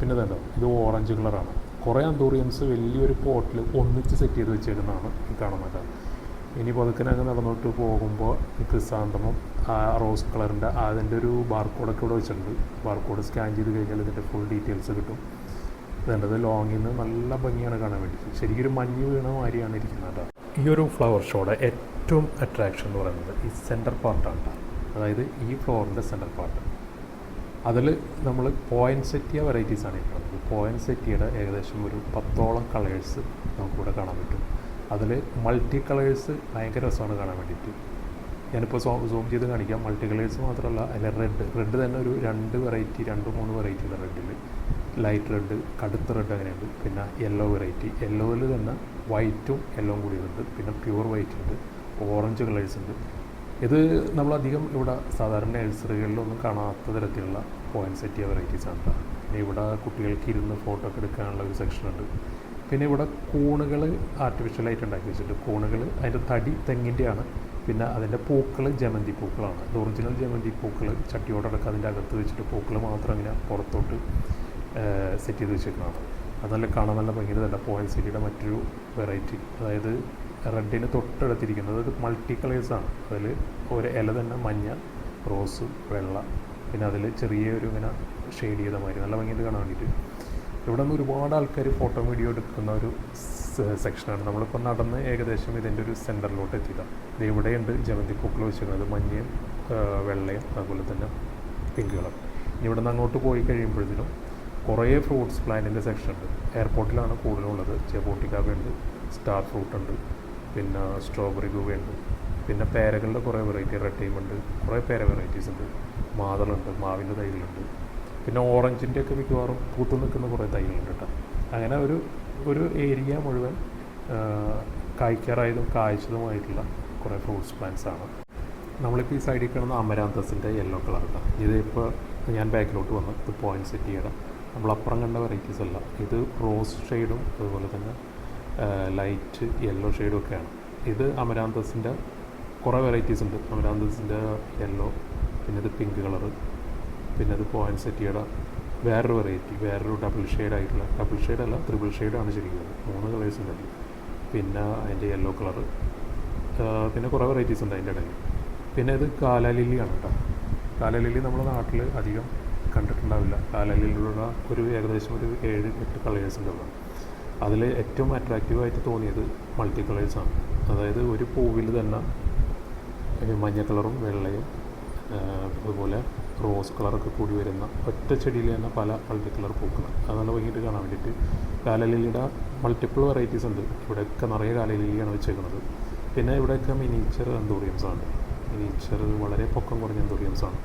പിന്നെ ഇതുണ്ടോ ഇത് ഓറഞ്ച് കളറാണ് കുറേ അന്തൂറിയംസ് വലിയൊരു പോട്ടിൽ ഒന്നിച്ച് സെറ്റ് ചെയ്ത് വെച്ചേക്കുന്നതാണ് ഈ കാണുന്നത്. ഇനി പതുക്കനങ്ങ് നടന്നോട്ട് പോകുമ്പോൾ ഈ ക്രിസാന്തമം ആ റോസ് കളറിന്റെ അതിന്റെ ഒരു ബാർകോഡൊക്കെ ഇവിടെ വെച്ചിട്ടുണ്ട്. ബാർകോഡ് സ്കാൻ ചെയ്ത് കഴിഞ്ഞാൽ ഇതിന്റെ ഫുൾ ഡീറ്റെയിൽസ് കിട്ടും. ഇതേണ്ടത് ലോങ്ങിൽ നിന്ന് നല്ല ഭംഗിയാണ് കാണാൻ വേണ്ടി ശരിക്കും ഒരു മഞ്ഞ് വീണ മാതിരിയാണ് ഇരിക്കുന്നത് ഈ ഒരു ഫ്ലവർ ഷോയുടെ ഏറ്റവും അട്രാക്ഷൻ എന്ന് പറയുന്നത് ഈ സെന്റർ പാർട്ടാണ് അതായത് ഈ ഫ്ലോറിന്റെ സെന്റർ പാർട്ട് അതിൽ നമ്മൾ പോയിന്റ് സെറ്റിയ ആണ് ഇരിക്കുന്നത് പോയിന്റ് സെറ്റിയുടെ ഏകദേശം ഒരു പത്തോളം കളേഴ്സ് നമുക്കിവിടെ കാണാൻ പറ്റും. അതിൽ മൾട്ടി കളേഴ്സ് ഭയങ്കര രസമാണ് കാണാൻ വേണ്ടിയിട്ട്. ഞാനിപ്പോൾ സോ സൂം ചെയ്ത് കാണിക്കാം. മൾട്ടി കളേഴ്സ് മാത്രമല്ല അതിൽ റെഡ് റെഡ് തന്നെ ഒരു രണ്ട് വെറൈറ്റി രണ്ട് മൂന്ന് വെറൈറ്റി ഉണ്ട് റെഡിൽ ലൈറ്റ് റെഡ് കടുത്ത റെഡ് അങ്ങനെയുണ്ട്. പിന്നെ യെല്ലോ വെറൈറ്റി യെല്ലോയിൽ തന്നെ വൈറ്റും കൂടി കൂടിയുണ്ട് പിന്നെ പ്യുവർ വൈറ്റ് ഉണ്ട്. ഓറഞ്ച് കളേഴ്സ് ഉണ്ട്. ഇത് നമ്മളധികം ഇവിടെ സാധാരണ നഴ്സറികളിലൊന്നും കാണാത്ത തരത്തിലുള്ള പോയിന്റ് സെറ്റ് ചെയ്ത വെറൈറ്റീസാണ് പിന്നെ ഇവിടെ കുട്ടികൾക്ക് ഇരുന്ന് ഫോട്ടോ ഒക്കെ എടുക്കാനുള്ള ഒരു സെക്ഷൻ ഉണ്ട്. പിന്നെ ഇവിടെ കൂണുകൾ ആർട്ടിഫിഷ്യലായിട്ട് ഉണ്ടാക്കി വെച്ചിട്ടുണ്ട്. കൂണുകൾ അതിന്റെ തടി തെങ്ങിന്റെയാണ്. പിന്നെ അതിന്റെ പൂക്കൾ ജമന്തി പൂക്കളാണ് അത് ഒറിജിനൽ ജമന്തി പൂക്കൾ ചട്ടിയോടടക്കം അതിന്റെ അകത്ത് വെച്ചിട്ട് പൂക്കൾ മാത്രം ഇങ്ങനെ പുറത്തോട്ട് സെറ്റ് ചെയ്ത് വെച്ചിരിക്കുന്നതാണ് അത് നല്ല കാണാൻ നല്ല ഭംഗിയുടെ തന്നെ പോയിന്റ് സെറ്റിയുടെ മറ്റൊരു വെറൈറ്റി അതായത് റെഡിന് തൊട്ടടുത്തിരിക്കുന്നത് അത് മൾട്ടി കളേഴ്സാണ് അതിൽ ഒരു ഇല തന്നെ മഞ്ഞ റോസ് വെള്ള പിന്നെ അതിൽ ചെറിയൊരു ഇങ്ങനെ ഷെയ്ഡ് ചെയ്ത മാതിരി നല്ല ഭംഗിയത് കാണാൻ വേണ്ടിയിട്ട്. ഇവിടെ നിന്ന് ഒരുപാട് ആൾക്കാർ ഫോട്ടോ വീഡിയോ എടുക്കുന്ന ഒരു സെക്ഷനാണ് നമ്മളിപ്പോൾ നടന്ന് ഏകദേശം ഇതിന്റെ ഒരു സെന്ററിലോട്ട് എത്തിയതാണ് ഇവിടെയുണ്ട് ജമന്തി പൂക്കൾ വെച്ചിരിക്കുന്നത് മഞ്ഞയും വെള്ളയും അതുപോലെ തന്നെ പിങ്ക് കളർ ഇവിടെ നിന്ന് അങ്ങോട്ട് പോയി കഴിയുമ്പോഴത്തേനും കുറേ ഫ്രൂട്ട്സ് പ്ലാന്റിന്റെ സെക്ഷൻ ഉണ്ട്. എയർപോർട്ടിലാണ് കൂടുതലുള്ളത്. ചെബോട്ടിക്കാവുണ്ട് സ്റ്റാർ ഫ്രൂട്ട് ഉണ്ട്. പിന്നെ സ്ട്രോബെറി ഗുവയുണ്ട് പിന്നെ പേരകളുടെ കുറേ വെറൈറ്റി റെഡ് ടൈം ഉണ്ട് കുറേ പേര വെറൈറ്റീസ് ഉണ്ട്. മാതളുണ്ട് മാവിന്റെ തൈകളുണ്ട്. പിന്നെ ഓറഞ്ചിന്റെ ഒക്കെ മിക്കവാറും പൂത്ത് നിൽക്കുന്ന കുറേ തൈകളുണ്ട് കേട്ടോ. അങ്ങനെ ഒരു ഒരു ഏരിയ മുഴുവൻ കായ്ക്കാറായതും കായ്ച്ചതുമായിട്ടുള്ള കുറേ ഫ്രൂട്ട്സ് പ്ലാന്റ്സ് ആണ്. നമ്മളിപ്പോൾ ഈ സൈഡിൽ കാണുന്ന അമരാന്തസിന്റെ യെല്ലോ കളർ കേട്ടോ ഇത് ഇപ്പോൾ ഞാൻ ബാക്കിലോട്ട് വന്ന്. ഇത് പോയിന്റ് സെറ്റ് ചെയ്യണം. നമ്മൾ അപ്പുറം കണ്ട വെറൈറ്റീസ് അല്ല. ഇത് റോസ് ഷെയ്ഡും അതുപോലെ തന്നെ ലൈറ്റ് യെല്ലോ ഷെയ്ഡും ഒക്കെയാണ് ഇത് അമരാന്തസിന്റെ കുറേ വെറൈറ്റീസ് ഉണ്ട്. അമരാന്തസിന്റെ യെല്ലോ പിന്നെ ഇത് പിങ്ക് കളറ് പിന്നെ ഇത് പോയിന്റ് സെറ്റിയുടെ വേറൊരു വെറൈറ്റി വേറൊരു ഡബിൾ ഷെയ്ഡ് ആയിട്ടുള്ള ഡബിൾ ഷെയ്ഡ് അല്ല ത്രിബിൾ ഷെയ്ഡാണ് ശരിക്കും മൂന്ന് കളേഴ്സ് ഉണ്ട് പിന്നെ അതിന്റെ യെല്ലോ കളറ് പിന്നെ കുറേ വെറൈറ്റീസ് ഉണ്ട് അതിന്റെ ഇടയിൽ. പിന്നെ ഇത് കാലാലില്ലിയാണ് കേട്ടോ. കാലാലില്ലി നമ്മുടെ നാട്ടിൽ അധികം കണ്ടിട്ടുണ്ടാവില്ല. കാലാലില്ലിലുള്ള ഒരു ഏകദേശം ഒരു ഏഴ് എട്ട് കളേഴ്സ് ഉണ്ട് അവിടെ അതിൽ ഏറ്റവും അട്രാക്റ്റീവായിട്ട് തോന്നിയത് മൾട്ടി കളേഴ്സാണ് അതായത് ഒരു പൂവിൽ തന്നെ മഞ്ഞ കളറും വെള്ളയും അതുപോലെ റോസ് കളറൊക്കെ കൂടി വരുന്ന ഒറ്റ ചെടിയിൽ തന്നെ പല മൾട്ടി കളർ പൂക്കൾ അതാണ് വൈകിട്ട് കാണാൻ വേണ്ടിയിട്ട് കാലലിലിയുടെ മൾട്ടിപ്പിൾ വെറൈറ്റീസ് ഉണ്ട്. ഇവിടെയൊക്കെ നിറയെ കാലലിലിയാണ് വെച്ചേക്കുന്നത്. പിന്നെ ഇവിടെയൊക്കെ മിനിച്ചർ എന്തോറിയംസാണ് മിനീച്ചർ വളരെ പൊക്കം കുറഞ്ഞ എന്തോറിയംസാണ്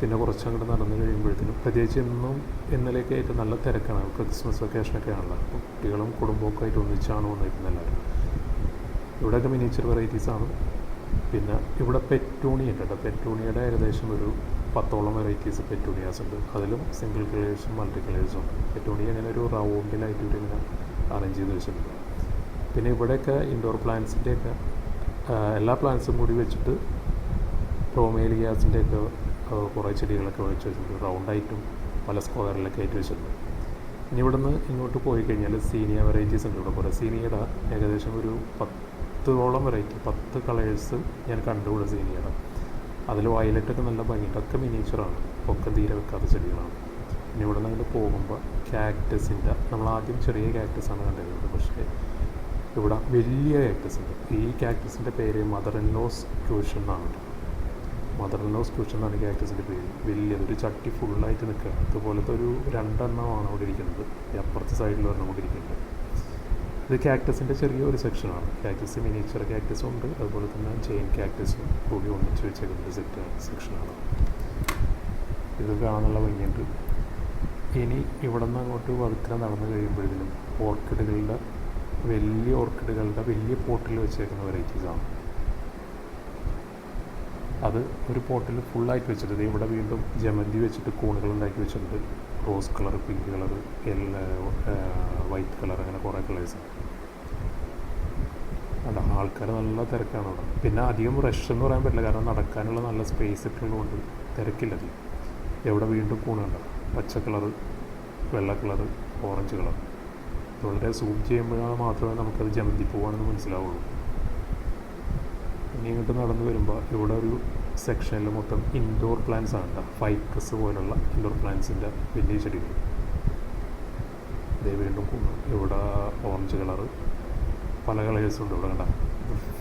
പിന്നെ കുറച്ചങ്ങോട്ട് നടന്നു കഴിയുമ്പോഴത്തേനും പ്രത്യേകിച്ച് ഇന്നും ഇന്നലെയൊക്കെ ആയിട്ട് നല്ല തിരക്കാണ്. ക്രിസ്മസ് വെക്കേഷനൊക്കെ ആണല്ലോ. അപ്പോൾ കുട്ടികളും കുടുംബമൊക്കെ ആയിട്ട് ഒന്നിച്ചാണ് വന്നിരിക്കുന്നത് എല്ലാവരും. ഇവിടെയൊക്കെ മിനിയേച്ചർ വെറൈറ്റീസ് ആണ്. പിന്നെ ഇവിടെ പെറ്റൂണിയ കേട്ടോ. പെറ്റൂണിയുടെ ഏകദേശം ഒരു പത്തോളം വെറൈറ്റീസ് പെറ്റൂണിയാസ് ഉണ്ട്. അതിലും സിംഗിൾ കളേഴ്സും മൾട്ടി കളേഴ്സും ഉണ്ട് പെറ്റൂണി അങ്ങനെ ഒരു റൗണ്ടിലായിട്ട് ഇവിടെ ഇങ്ങനെ അറേഞ്ച് ചെയ്ത് വെച്ചിട്ടുണ്ട്. പിന്നെ ഇവിടെയൊക്കെ ഇൻഡോർ പ്ലാന്റ്സിന്റെയൊക്കെ എല്ലാ പ്ലാന്റ്സും കൂടി വെച്ചിട്ട് പ്രോമേലിയാസിന്റെയൊക്കെ കുറേ ചെടികളൊക്കെ വെച്ച് വെച്ചിട്ടുണ്ട്. റൗണ്ടായിട്ടും പല സ്ക്വയറിലൊക്കെ ആയിട്ട് വെച്ചിട്ടുണ്ട്. ഇനി ഇവിടുന്ന് ഇങ്ങോട്ട് പോയി കഴിഞ്ഞാൽ സീനിയ വെറൈറ്റീസ് ഉണ്ട് ഇവിടെ കുറേ. സീനിയയുടെ ഏകദേശം ഒരു പത്തോളം വെറൈറ്റി പത്ത് കളേഴ്സ് ഞാൻ കണ്ടുകൂടെ സീനിയയുടെ. അതിൽ വയലറ്റൊക്കെ നല്ല ഭംഗിയുണ്ട്. ഒക്കെ മിനിയേച്ചറാണ്. ഒക്കെ തീരെ വെക്കാത്ത ചെടികളാണ്. ഇനി ഇവിടെ നിന്ന് അങ്ങോട്ട് പോകുമ്പോൾ ക്യാക്ടസിന്റെ നമ്മൾ ആദ്യം ചെറിയ ക്യാക്ടസാണ് കണ്ടിരുന്നത്. പക്ഷേ ഇവിടെ വലിയ ക്യാക്ടസ് ഉണ്ട്. ഈ ക്യാക്ടസിന്റെ പേര് മദർ ഇൻ ലോസ് ട്യൂഷൻ എന്നാണ് മദർ ഇൻ ലോസ് ക്യൂഷൻ എന്നാണ് ക്യാക്ടസിന്റെ പേര് വലിയതൊരു ചട്ടി ഫുള്ളായിട്ട് നിൽക്കുക അതുപോലത്തെ ഒരു രണ്ടെണ്ണമാണ് അവിടെ ഇരിക്കുന്നത്. ഈ അപ്പുറത്തെ സൈഡിൽ ഒരെണ്ണം കൂടി ഇരിക്കുന്നത് ഇത് ക്യാക്ടസിന്റെ ചെറിയൊരു സെക്ഷനാണ് ക്യാക്ടസ് മിനിയേച്ചർ ക്യാക്ടസും ഉണ്ട്. അതുപോലെ തന്നെ ചെയിൻ ക്യാക്ടസും കൂടി ഒന്നിച്ച് വെച്ചേക്കുന്ന ഒരു സെറ്റ് സെക്ഷനാണ് ഇത് കാണാനുള്ള ഭംഗിയുണ്ട്. ഇനി ഇവിടെ നിന്ന് അങ്ങോട്ട് പതുക്കെ നടന്നു കഴിയുമ്പോഴത്തേനും ഓർക്കിഡുകളുടെ വലിയ ഓർക്കിഡുകളുടെ വലിയ പോട്ടിൽ വെച്ചേക്കുന്ന വെറൈറ്റീസാണ് അത് ഒരു പോട്ടിൽ ഫുള്ളായിട്ട് വെച്ചിട്ട് ഇവിടെ വീണ്ടും ജമന്തി വെച്ചിട്ട് കൂണുകൾ ഉണ്ടാക്കി വെച്ചിട്ടുണ്ട്. Rose colour pink colour white colour അങ്ങനെ കുറേ കളേഴ്സ് അല്ല ആൾക്കാർ നല്ല തിരക്കാണ് അവിടെ. പിന്നെ അധികം റഷ് എന്ന് പറയാൻ പറ്റില്ല. കാരണം നടക്കാനുള്ള നല്ല സ്പേസ് ഇട്ടുള്ളതുകൊണ്ട് തിരക്കില്ല അധികം. എവിടെ വീണ്ടും കൂണുണ്ട് പച്ച കളർ വെള്ള കളർ ഓറഞ്ച് കളർ വളരെ സൂം ചെയ്യുമ്പോഴാണ് മാത്രമേ നമുക്കത് ജമന്തി പോവാണെന്ന് മനസ്സിലാവുള്ളൂ. ഇനി ഇങ്ങോട്ട് നടന്നു വരുമ്പോൾ ഇവിടെ ഒരു സെക്ഷനിൽ മൊത്തം ഇൻഡോർ പ്ലാന്റ്സ് ആണ് കേട്ടോ ഫൈക്കസ് പോലുള്ള ഇൻഡോർ പ്ലാന്റ്സിന്റെ വലിയ ചെടികൾ ഇതേ വീണ്ടും ഇവിടെ ഓറഞ്ച് കളറ് പല കളേഴ്സും ഉണ്ട് ഇവിടെ കണ്ട.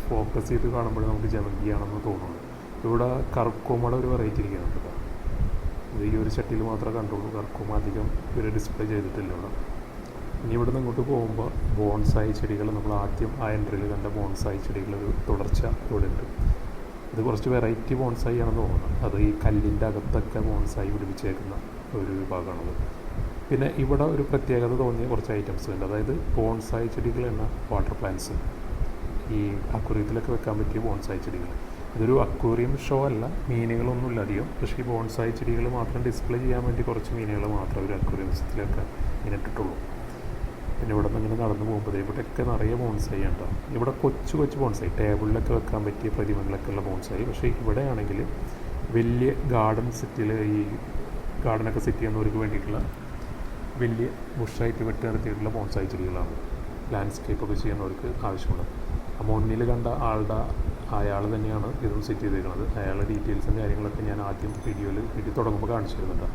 ഫോക്കസ് ചെയ്ത് കാണുമ്പോൾ നമുക്ക് ജമന്തിയാണെന്ന് തോന്നുന്നു ഇവിടെ കർക്കോമയുടെ ഒരു വെറൈറ്റി ഇരിക്കുന്നുണ്ട് കേട്ടോ. ഈ ഒരു ചട്ടിയിൽ മാത്രമേ കണ്ടുള്ളൂ. കർക്കോമ അധികം ഇവർ ഡിസ്പ്ലേ ചെയ്തിട്ടില്ല ഇവിടെ. ഇനി ഇവിടെ നിന്ന് ഇങ്ങോട്ട് പോകുമ്പോൾ ബോൺസായി ചെടികൾ നമ്മൾ ആദ്യം ആ എൻട്രിയിൽ കണ്ട ബോൺസായി ചെടികളൊരു തുടർച്ച ഇവിടെ ഉണ്ട്. ഇത് കുറച്ച് വെറൈറ്റി ബോൺസായി ആണെന്ന് തോന്നുന്നു. അത് ഈ കല്ലിന്റെ അകത്തൊക്കെ ബോൺസായി പിടിപ്പിച്ചേക്കുന്ന ഒരു വിഭാഗമാണത്. പിന്നെ ഇവിടെ ഒരു പ്രത്യേകത തോന്നിയ കുറച്ച് ഐറ്റംസ് ഉണ്ട്. അതായത് ബോൺസായി ചെടികൾ എന്ന വാട്ടർ പ്ലാന്റ്സ് ഈ അക്വറിയത്തിലൊക്കെ വെക്കാൻ പറ്റിയ ബോൺസായി ചെടികൾ. ഇതൊരു അക്വേറിയം ഷോ അല്ല മീനുകളൊന്നുമില്ല അധികം. പക്ഷേ ഈ ബോൺസായി ചെടികൾ മാത്രം ഡിസ്പ്ലേ ചെയ്യാൻ വേണ്ടി കുറച്ച് മീനുകൾ മാത്രമേ ഒരു അക്വേറിയത്തിലൊക്കെ ഇങ്ങനെ ഇട്ടിട്ടുള്ളൂ. പിന്നെ ഇവിടെ നിന്ന് ഇങ്ങനെ നടന്നു പോകുമ്പോൾ ഇവിടെയൊക്കെ നിറയെ ബോൺസായി ഉണ്ടോ? ഇവിടെ കൊച്ചു കൊച്ചു ബോൺസായി ടേബിളിലൊക്കെ വെക്കാൻ പറ്റിയ പ്രതിമകളൊക്കെ ഉള്ള ബോൺസായി പക്ഷേ ഇവിടെയാണെങ്കിൽ വലിയ ഗാർഡൻ സെറ്റിൽ ഈ ഗാർഡനൊക്കെ സെറ്റ് ചെയ്യുന്നവർക്ക് വേണ്ടിയിട്ടുള്ള വലിയ ബുഷായിട്ട് വെട്ടി നിർത്തിയിട്ടുള്ള ബോൺസായി ചെടികളാണ് ലാൻഡ്സ്കേപ്പ് ഒക്കെ ചെയ്യുന്നവർക്ക് ആവശ്യമുള്ളത്. ആ മുന്നിൽ കണ്ട ആളുടെ അയാൾ തന്നെയാണ് ഇതും സെറ്റ് ചെയ്തേക്കുന്നത്. അയാളുടെ ഡീറ്റെയിൽസും കാര്യങ്ങളൊക്കെ ഞാൻ ആദ്യം വീഡിയോയിൽ വീഡിയോ തുടങ്ങുമ്പോൾ കാണിച്ചു തരുന്നുണ്ട്.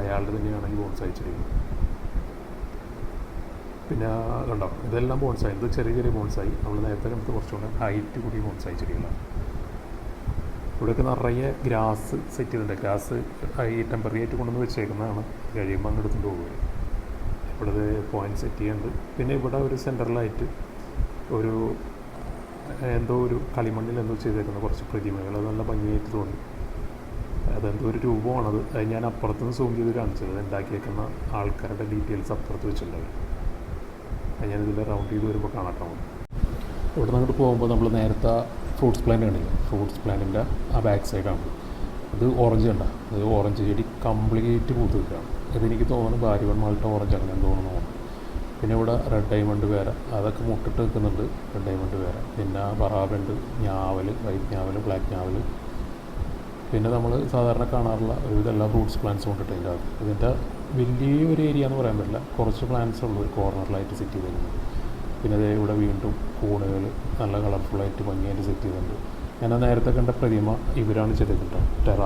അയാളുടെ തന്നെയാണ് ഈ ബോൺസായി ചെടികൾ. പിന്നെ കണ്ടോ ഇതെല്ലാം ബോൺസായി. ഇത് ചെറിയ ചെറിയ ബോൺസായി. നമ്മൾ നേരത്തെ കണ്ടത് കുറച്ചുകൂടെ ഹൈറ്റ് കൂടിയ ബോൺസായി ചെടികളാണ്. ഇവിടെയൊക്കെ നിറയെ ഗ്രാസ് സെറ്റ് ചെയ്തിട്ടുണ്ട്. ഗ്രാസ് ഈ ടെമ്പററി ആയിട്ട് കൊണ്ടുവന്ന് വെച്ചേക്കുന്നതാണ്. കഴിയുമ്പോൾ അങ്ങ് എടുത്തുകൊണ്ട് പോകുക ഇവിടെ പോയിന്റ് സെറ്റ് ചെയ്യുന്നുണ്ട്. പിന്നെ ഇവിടെ ഒരു സെന്ററിലായിട്ട് ഒരു എന്തോ ഒരു കളിമണ്ണിൽ എന്തോ ചെയ്തേക്കുന്ന കുറച്ച് പ്രതിമകൾ. നല്ല ഭംഗിയായിട്ട് തോന്നി. അതെന്തോ ഒരു രൂപമാണത്. ഞാൻ അപ്പുറത്തുനിന്ന് സൂം ചെയ്ത് കാണിച്ചത്. ഉണ്ടാക്കിയേക്കുന്ന ആൾക്കാരുടെ ഡീറ്റെയിൽസ് അപ്പുറത്ത് വെച്ചിട്ടുണ്ടാവും ഞാനിതിൽ റൗണ്ട് ചെയ്ത് വരുമ്പോൾ കാണാട്ടോ. ഇവിടെ നിന്ന് അങ്ങോട്ട് പോകുമ്പോൾ നമ്മൾ നേരത്തെ ഫ്രൂട്ട്സ് പ്ലാന്റ് കണ്ടില്ലേ? ഫ്രൂട്ട്സ് പ്ലാന്റിന്റെ ആ ബാക്ക് സൈഡ് ആണ്. അത് ഓറഞ്ച് കണ്ട. അത് ഓറഞ്ച് ചെടി കംപ്ലീറ്റ് പൂത്ത് നിൽക്കുകയാണ് ഇതെനിക്ക് തോന്നുന്നു ഭാര്യവൺ ഓറഞ്ച് ആണ് ഞാൻ തോന്നുന്നു. പിന്നെ ഇവിടെ റെഡ് ഡയമണ്ട് വേറെ. അതൊക്കെ മുട്ടിട്ട് നിൽക്കുന്നുണ്ട് റെഡ് ഡയമണ്ട് വേറെ. പിന്നെ പറാവുണ്ട് ഞാവൽ വൈറ്റ് ഞാവൽ ബ്ലാക്ക് ഞാവൽ പിന്നെ നമ്മൾ സാധാരണ കാണാറുള്ള ഒരുവിധ എല്ലാ ഫ്രൂട്ട്സ് പ്ലാന്റ്സും കൊണ്ടിട്ട് അതിന്റെ ഇതിന്റെ വലിയ ഒരു ഏരിയ എന്ന് പറയാൻ പറ്റില്ല. കുറച്ച് പ്ലാന്റ്സ് ഉള്ള ഒരു കോർണറിലായിട്ട് സെറ്റ് ചെയ്തിരുന്നത് പിന്നെ അതേ ഇവിടെ വീണ്ടും കൂണുകൾ നല്ല കളർഫുള്ളായിട്ട് ഭംഗിയായിട്ട് സെറ്റ് ചെയ്തിട്ടുണ്ട്. ഞാൻ നേരത്തെ കണ്ട പ്രതിമ ഇവരാണ് ചെയ്തിട്ടുണ്ട് ടെറ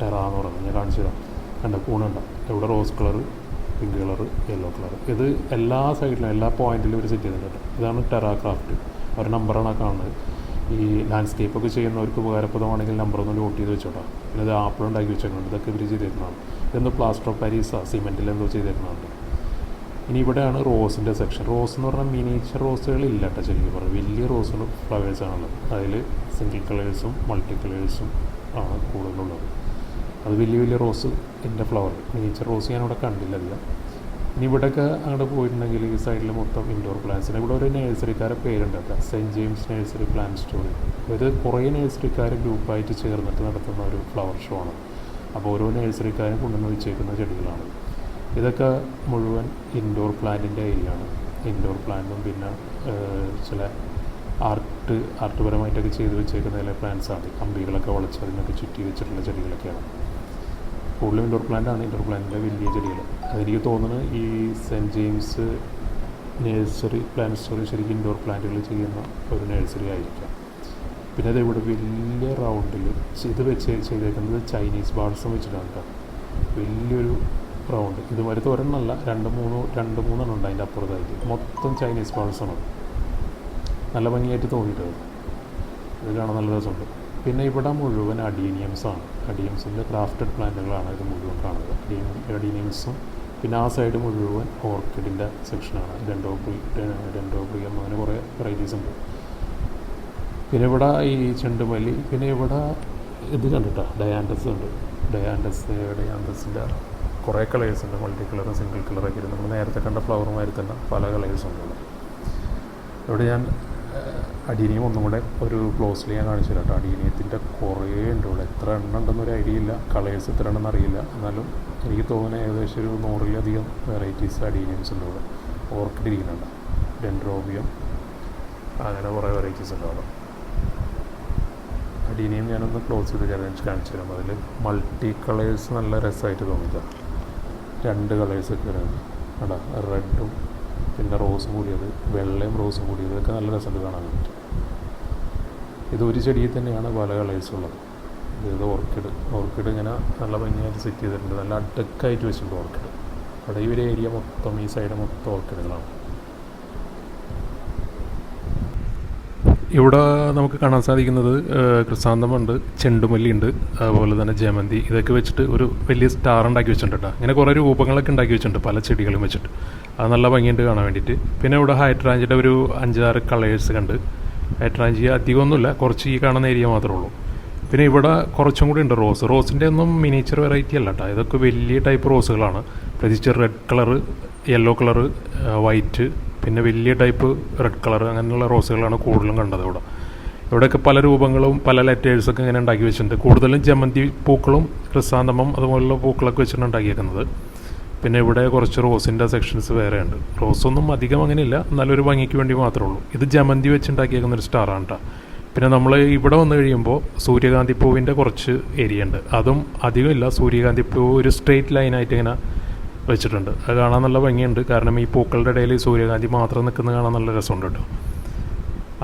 ടെറ എന്ന് പറയുന്നത് ഞാൻ കാണിച്ചു തരാം. കണ്ട കൂണുണ്ട ഇവിടെ rose colour pink colour yellow colour ഇത് എല്ലാ സൈഡിലും എല്ലാ പോയിന്റിലും ഇവർ സെറ്റ് ചെയ്തിട്ടുണ്ട് ഇതാണ് ടെറ ക്രാഫ്റ്റ് ഒരു നമ്പറാണ് കാണുന്നത്. ഈ ലാൻഡ്സ്കേപ്പ് ഒക്കെ ചെയ്യുന്നവർക്ക് ഉപകാരപ്രദമാണെങ്കിൽ നമ്പർ ഒന്ന് നോട്ട് ചെയ്ത് വെച്ചോട്ടോ. പിന്നെ ഇത് ആപ്പിൾ ഉണ്ടാക്കി വെച്ചിട്ടുണ്ട് ഇതൊക്കെ ഇവർ ചെയ്തിരുന്നതാണ് ഇതെന്ന് പ്ലാസ്റ്റർ ഓഫ് പാരീസാ സിമെന്റിൽ എന്തോ ചെയ്തേക്കുന്നുണ്ട് ഇനി ഇവിടെയാണ് റോസിന്റെ സെക്ഷൻ റോസ് എന്ന് പറഞ്ഞാൽ മിനിയേച്ചർ റോസുകൾ ഇല്ല കേട്ടോ ശരിക്കും പറഞ്ഞാൽ വലിയ റോസുകൾ ഫ്ലവേഴ്സാണുള്ളത് അതിൽ സിംഗിൾ കളേഴ്സും മൾട്ടി കളേഴ്സും ആണ് കൂടുതലുള്ളത്. അത് വലിയ വലിയ റോസ് എന്റെ ഫ്ലവർ മിനിയേച്ചർ റോസ് ഞാനിവിടെ കണ്ടില്ല അധികം ഇനി ഇവിടെയൊക്കെ അങ്ങോട്ട് പോയിട്ടുണ്ടെങ്കിൽ ഈ സൈഡിൽ മൊത്തം ഇൻഡോർ പ്ലാന്റ്സിന് ഇവിടെ ഒരു നഴ്സറിക്കാരെ പേരുണ്ട് കേട്ടോ. Saint James nursery plant story ഇത് കുറേ നഴ്സറിക്കാർ ഗ്രൂപ്പായിട്ട് ചേർന്നിട്ട് നടത്തുന്ന ഒരു ഫ്ലവർ ഷോ ആണ്. അപ്പോൾ ഓരോ നഴ്സറിക്കാരും കൊണ്ടുവന്ന് വെച്ചേക്കുന്ന ചെടികളാണ്. ഇതൊക്കെ മുഴുവൻ ഇൻഡോർ പ്ലാന്റിന്റെ ഏരിയ ആണ്. ഇൻഡോർ പ്ലാന്റും പിന്നെ ചില ആർട്ട് ആർട്ട് പരമായിട്ടൊക്കെ ചെയ്ത് വെച്ചേക്കുന്ന ചില പ്ലാന്റ്സാണ് കമ്പികളൊക്കെ വളച്ച് അതിനൊക്കെ ചുറ്റി വെച്ചിട്ടുള്ള ചെടികളൊക്കെയാണ്. കൂടുതലും ഇൻഡോർ പ്ലാന്റ് ആണ്. ഇൻഡോർ പ്ലാന്റിന്റെ വലിയ ചെടികൾ. അതെനിക്ക് തോന്നുന്നത് ഈ Saint James nursery plant story ശരിക്കും ഇൻഡോർ പ്ലാന്റുകൾ ചെയ്യുന്ന ഒരു നേഴ്സറി ആയിരിക്കാം. പിന്നെ അതേപോലെ വലിയ റൗണ്ടിൽ ഇത് വെച്ച് ചെയ്തേക്കുന്നത് ചൈനീസ് ബാൾസം വെച്ചിട്ടാണ് കേട്ടോ വലിയൊരു റൗണ്ട് ഇതുമാതിരി ഒരെണ്ണമല്ല രണ്ട് മൂന്ന് രണ്ട് മൂന്നെണ്ണം ഉണ്ട് അതിന്റെ അപ്പുറത്തായിട്ട്. മൊത്തം ചൈനീസ് ബാൾസാണ് നല്ല ഭംഗിയായിട്ട് തോന്നിയിട്ടത് ഇത് കാണാൻ നല്ല രസമുണ്ട്. പിന്നെ ഇവിടെ മുഴുവൻ അഡീനിയംസ് ആണ്. അഡീനിയംസിന്റെ ക്രാഫ്റ്റഡ് പ്ലാന്റുകളാണ് ഇത് മുഴുവൻ കാണുന്നത്. അഡീനിയംസും പിന്നെ ആ സൈഡ് മുഴുവൻ ഓർക്കിഡിന്റെ സെക്ഷനാണ് ഡെൻഡോബ്രി ഡെൻഡോബ്രിയം അങ്ങനെ കുറേ വെറൈറ്റീസ് ഉണ്ട്. പിന്നെ ഇവിടെ ഈ ചെണ്ടുമല്ലി പിന്നെ ഇവിടെ ഇത് കണ്ടിട്ടോ? ഡയാൻഡസ് ഉണ്ട്. ഡയാൻഡസ് ഡയാൻഡസിന്റെ കുറേ കളേഴ്സ് ഉണ്ട്. മൾട്ടി കളറും സിംഗിൾ കളറൊക്കെ നമ്മൾ നേരത്തെ കണ്ട ഫ്ലവറുമാതിരി തന്നെ പല കളേഴ്സും ഉണ്ട് ഇവിടെ. ഇവിടെ ഞാൻ അടീനിയം ഒന്നും കൂടെ ഒരു ക്ലോസ്ലി ഞാൻ കാണിച്ചു തരാം കേട്ടോ. അടീനിയത്തിന്റെ കുറേ ഉണ്ട് ഇവിടെ. എത്ര എണ്ണം ഉണ്ടെന്നൊരു ഐഡിയ ഇല്ല. കളേഴ്സ് എത്ര ഉണ്ടെന്ന് അറിയില്ല. എന്നാലും എനിക്ക് തോന്നുന്നത് ഏകദേശം ഒരു നൂറിലധികം വെറൈറ്റീസ് അടീനിയംസ് ഉണ്ട് ഇവിടെ. ഓർക്കിഡ് ഇരിക്കുന്നുണ്ട് ഡെൻഡ്രോബിയം അങ്ങനെ കുറേ വെറൈറ്റീസ് ഉണ്ട് അവിടെ. അടീനെയും ഞാനൊന്ന് ക്ലോസ് ചെയ്ത് ഞാൻ കാണിച്ചു തരാം. അതിൽ മൾട്ടി കളേഴ്സ് നല്ല രസമായിട്ട് തോന്നില്ല രണ്ട് കളേഴ്സൊക്കെ വരുന്നത് അടാ റെഡും പിന്നെ റോസ് കൂടിയത്. വെള്ളയും റോസും കൂടിയതൊക്കെ നല്ല രസമുണ്ട് കാണാൻ വേണ്ടിയിട്ട് ഇത് ഒരു ചെടിയിൽ തന്നെയാണ് പല കളേഴ്സ് ഉള്ളത്. ഇത് ഓർക്കിഡ് ഓർക്കിഡ് ഇങ്ങനെ നല്ല ഭംഗിയായിട്ട് സെറ്റ് ചെയ്തിട്ടുണ്ട്. നല്ല അടുക്കായിട്ട് വെച്ചിട്ടുണ്ട് ഓർക്കിഡ് അവിടെ ഈ ഒരു ഏരിയ മൊത്തം ഈ സൈഡ് മൊത്തം ഓർക്കിഡുകളാണ് ഇവിടെ നമുക്ക് കാണാൻ സാധിക്കുന്നത് ക്രിസാന്തമുണ്ട് ചെണ്ടുമല്ലി ഉണ്ട് അതുപോലെ തന്നെ ജമന്തി. ഇതൊക്കെ വെച്ചിട്ട് ഒരു വലിയ സ്റ്റാർ ഉണ്ടാക്കി വെച്ചിട്ടുണ്ട് ഇങ്ങനെ കുറേ രൂപങ്ങളൊക്കെ ഉണ്ടാക്കി വെച്ചിട്ടുണ്ട് പല ചെടികളും വെച്ചിട്ട്. അത് നല്ല ഭംഗിയുണ്ട് കാണാൻ വേണ്ടിയിട്ട്. പിന്നെ ഇവിടെ ഹൈഡ്രാഞ്ചിന്റെ ഒരു അഞ്ചാറ് കളേഴ്സ് കണ്ട് ഹൈഡ്രാഞ്ചി അധികമൊന്നുമില്ല. കുറച്ച് ഈ കാണുന്ന ഏരിയ മാത്രമേ ഉള്ളൂ. പിന്നെ ഇവിടെ കുറച്ചും കൂടി ഉണ്ട് റോസ് റോസിന്റെ ഒന്നും മിനിയേച്ചർ വെറൈറ്റി അല്ല കേട്ടോ ഇതൊക്കെ വലിയ ടൈപ്പ് റോസുകളാണ് പ്രത്യേകിച്ച് red colour yellow colour white പിന്നെ വലിയ ടൈപ്പ് റെഡ് കളർ അങ്ങനെയുള്ള റോസുകളാണ് കൂടുതലും കണ്ടത് ഇവിടെ. ഇവിടെയൊക്കെ പല രൂപങ്ങളും പല ലെറ്റേഴ്സൊക്കെ ഇങ്ങനെ ഉണ്ടാക്കി വെച്ചിട്ടുണ്ട്. കൂടുതലും ജമന്തി പൂക്കളും ക്രിസാന്തമം അതുപോലുള്ള പൂക്കളൊക്കെ വെച്ചിട്ടുണ്ട് ഉണ്ടാക്കിയേക്കുന്നത്. പിന്നെ ഇവിടെ കുറച്ച് റോസിന്റെ സെക്ഷൻസ് വേറെ ഉണ്ട് റോസൊന്നും അധികം അങ്ങനെയില്ല. നല്ലൊരു ഭംഗിക്ക് വേണ്ടി മാത്രമേ ഉള്ളൂ. ഇത് ജമന്തി വെച്ച് ഉണ്ടാക്കിയേക്കുന്ന ഒരു സ്റ്റാറാണ് കേട്ടോ പിന്നെ നമ്മൾ ഇവിടെ വന്നു കഴിയുമ്പോൾ സൂര്യകാന്തി പൂവിന്റെ കുറച്ച് ഏരിയ ഉണ്ട്. അതും അധികമില്ല സൂര്യകാന്തി പൂവ് ഒരു സ്ട്രെയിറ്റ് ലൈനായിട്ട് ഇങ്ങനെ വെച്ചിട്ടുണ്ട്. അത് കാണാൻ നല്ല ഭംഗിയുണ്ട്. കാരണം ഈ പൂക്കളുടെ ഇടയിൽ സൂര്യകാന്തി മാത്രം നിൽക്കുന്നത് കാണാൻ നല്ല രസമുണ്ട് കേട്ടോ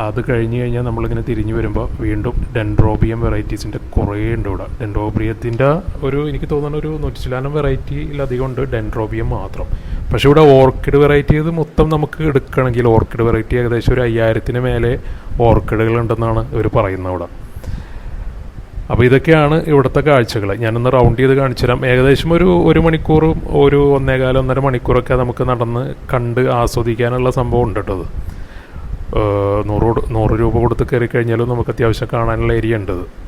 അത് കഴിഞ്ഞ് കഴിഞ്ഞാൽ നമ്മളിങ്ങനെ തിരിഞ്ഞു വരുമ്പോൾ വീണ്ടും ഡെൻഡ്രോബിയം വെറൈറ്റീസിന്റെ കുറേ ഉണ്ട് ഇവിടെ. ഡെൻഡ്രോബിയത്തിന്റെ ഒരു എനിക്ക് തോന്നുന്ന ഒരു നൂറ്റി ചില്ലാനം വെറൈറ്റിയിലധികം ഉണ്ട് ഡെൻഡ്രോബിയം മാത്രം. പക്ഷേ ഇവിടെ ഓർക്കിഡ് വെറൈറ്റി ഇത് മൊത്തം നമുക്ക് എടുക്കണമെങ്കിൽ ഓർക്കിഡ് വെറൈറ്റി ഏകദേശം ഒരു അയ്യായിരത്തിന് മേലെ ഓർക്കിഡുകൾ ഉണ്ടെന്നാണ് ഇവർ പറയുന്നത് ഇവിടെ. അപ്പോൾ ഇതൊക്കെയാണ് ഇവിടുത്തെ കാഴ്ചകൾ ഞാനൊന്ന് റൗണ്ട് ചെയ്ത് കാണിച്ചു തരാം ഏകദേശം ഒരു ഒരു മണിക്കൂറും ഒരു ഒന്നേകാലം ഒന്നര മണിക്കൂറൊക്കെ നമുക്ക് നടന്ന് കണ്ട് ആസ്വദിക്കാനുള്ള സംഭവം ഉണ്ട് കേട്ടോ നൂറ് നൂറ് രൂപ കൊടുത്ത് കയറി കഴിഞ്ഞാലും നമുക്ക് അത്യാവശ്യം കാണാനുള്ള ഏരിയ ഉണ്ട്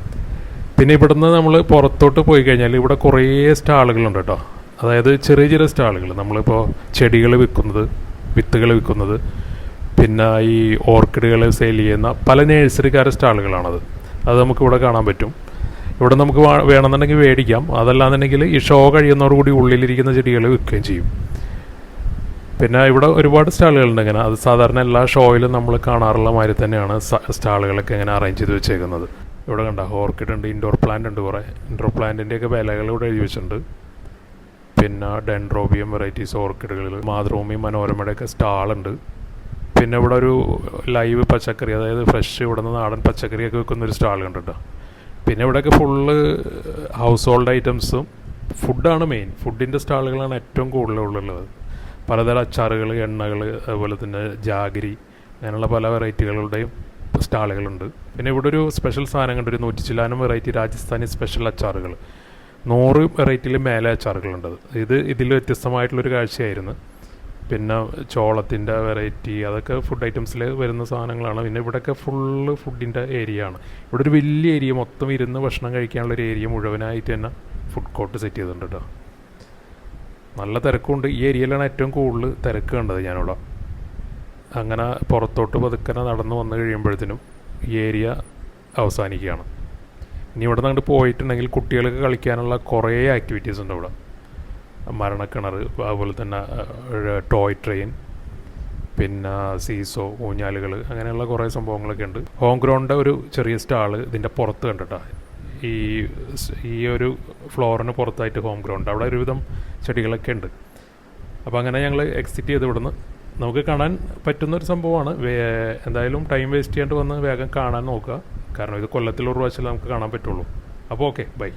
പിന്നെ ഇവിടുന്ന് നമ്മൾ പുറത്തോട്ട് പോയി കഴിഞ്ഞാൽ ഇവിടെ കുറേ സ്റ്റാളുകളുണ്ട് കേട്ടോ അതായത് ചെറിയ ചെറിയ സ്റ്റാളുകൾ നമ്മളിപ്പോൾ ചെടികൾ വിൽക്കുന്നത് വിത്തുകൾ വിൽക്കുന്നത് പിന്നെ ഈ ഓർക്കിഡുകൾ സെയിൽ ചെയ്യുന്ന പല നേഴ്സറിക്കാരുടെ സ്റ്റാളുകളാണത്. അത് നമുക്കിവിടെ കാണാൻ പറ്റും. ഇവിടെ നമുക്ക് വേണമെന്നുണ്ടെങ്കിൽ മേടിക്കാം. അതല്ലാന്നുണ്ടെങ്കിൽ ഈ ഷോ കഴിയുന്നതോടുകൂടി ഉള്ളിലിരിക്കുന്ന ചെടികൾ വിൽക്കുകയും ചെയ്യും. പിന്നെ ഇവിടെ ഒരുപാട് സ്റ്റാളുകളുണ്ട് ഇങ്ങനെ. അത് സാധാരണ എല്ലാ ഷോയിലും നമ്മൾ കാണാറുള്ള മാതിരി തന്നെയാണ് സ്റ്റാളുകളൊക്കെ ഇങ്ങനെ അറേഞ്ച് ചെയ്ത് വെച്ചേക്കുന്നത്. ഇവിടെ കണ്ട ഓർക്കിഡ് ഉണ്ട് ഇൻഡോർ പ്ലാന്റ് ഉണ്ട് കുറേ. ഇൻഡോർ പ്ലാന്റിന്റെയൊക്കെ വിലകൾ ഇവിടെ എഴുതി വെച്ചിട്ടുണ്ട്. പിന്നെ ഡെൻഡ്രോബിയം വെറൈറ്റീസ് ഓർക്കിഡുകൾ മാതൃഭൂമി മനോരമയുടെയൊക്കെ സ്റ്റാളുണ്ട്. പിന്നെ ഇവിടെ ഒരു ലൈവ് പച്ചക്കറി അതായത് ഫ്രഷ് ഇവിടെ നിന്ന് നാടൻ പച്ചക്കറിയൊക്കെ വെക്കുന്ന ഒരു സ്റ്റാൾ കണ്ടിട്ടോ. പിന്നെ ഇവിടെയൊക്കെ ഫുള്ള് ഹൗസ് ഹോൾഡ് ഐറ്റംസും ഫുഡാണ് മെയിൻ ഫുഡിന്റെ സ്റ്റാളുകളാണ് ഏറ്റവും കൂടുതൽ കൂടുതലുള്ളത് പലതരം അച്ചാറുകൾ എണ്ണകൾ അതുപോലെ തന്നെ ജാഗരി അങ്ങനെയുള്ള പല വെറൈറ്റികളുടെയും സ്റ്റാളുകളുണ്ട്. പിന്നെ ഇവിടെ ഒരു സ്പെഷ്യൽ സാധനം കണ്ട് ഒരു നൂറ്റി ചില്ലാനം വെറൈറ്റി രാജസ്ഥാനി സ്പെഷ്യൽ അച്ചാറുകൾ. നൂറ് വെറൈറ്റിയിൽ മേലെ അച്ചാറുകളുണ്ട് ഇത് ഇതിൽ വ്യത്യസ്തമായിട്ടുള്ളൊരു കാഴ്ചയായിരുന്നു. പിന്നെ ചോളത്തിന്റെ വെറൈറ്റി അതൊക്കെ ഫുഡ് ഐറ്റംസിൽ വരുന്ന സാധനങ്ങളാണ്. പിന്നെ ഇവിടെയൊക്കെ ഫുള്ള് ഫുഡിന്റെ ഏരിയ ആണ്. ഇവിടെ ഒരു വലിയ ഏരിയ മൊത്തം ഇരുന്ന് ഭക്ഷണം കഴിക്കാനുള്ള ഒരു ഏരിയ മുഴുവനായിട്ട് തന്നെ ഫുഡ് കോർട്ട് സെറ്റ് ചെയ്തിട്ടുണ്ട് കേട്ടോ നല്ല തിരക്കുണ്ട്. ഈ ഏരിയയിലാണ് ഏറ്റവും കൂടുതൽ തിരക്ക് കണ്ടത് ഞാനിവിടെ. അങ്ങനെ പുറത്തോട്ട് പതുക്കനെ നടന്നു വന്നു കഴിയുമ്പോഴത്തേനും ഈ ഏരിയ അവസാനിക്കുകയാണ്. ഇനി ഇവിടെ നിന്ന് അങ്ങോട്ട് പോയിട്ടുണ്ടെങ്കിൽ കുട്ടികൾക്ക് കളിക്കാനുള്ള കുറേ ആക്ടിവിറ്റീസ് ഉണ്ട് ഇവിടെ. മരണക്കിണർ അതുപോലെ തന്നെ ടോയ് ട്രെയിൻ പിന്നെ സീസോ ഊഞ്ഞാലുകൾ അങ്ങനെയുള്ള കുറേ സംഭവങ്ങളൊക്കെ ഉണ്ട്. ഹോം ഗ്രൗണ്ട് ഒരു ചെറിയ സ്റ്റാൾ ഇതിന്റെ പുറത്ത് കണ്ടിട്ടാണ് ഈ ഈ ഒരു ഫ്ലോറിന് പുറത്തായിട്ട് ഹോം ഗ്രൗണ്ട് അവിടെ ഒരുവിധം ചെടികളൊക്കെ ഉണ്ട്. അപ്പോൾ അങ്ങനെ ഞങ്ങൾ എക്സിറ്റ് ചെയ്ത് ഇവിടുന്ന്. നമുക്ക് കാണാൻ പറ്റുന്ന ഒരു സംഭവമാണ് എന്തായാലും ടൈം വേസ്റ്റ് ചെയ്യാണ്ട് വന്ന് വേഗം കാണാൻ നോക്കുക. കാരണം ഇത് കൊല്ലത്തിൽ ഒരു പ്രാവശ്യം നമുക്ക് കാണാൻ പറ്റുള്ളൂ. അപ്പോൾ ഓക്കെ ബൈ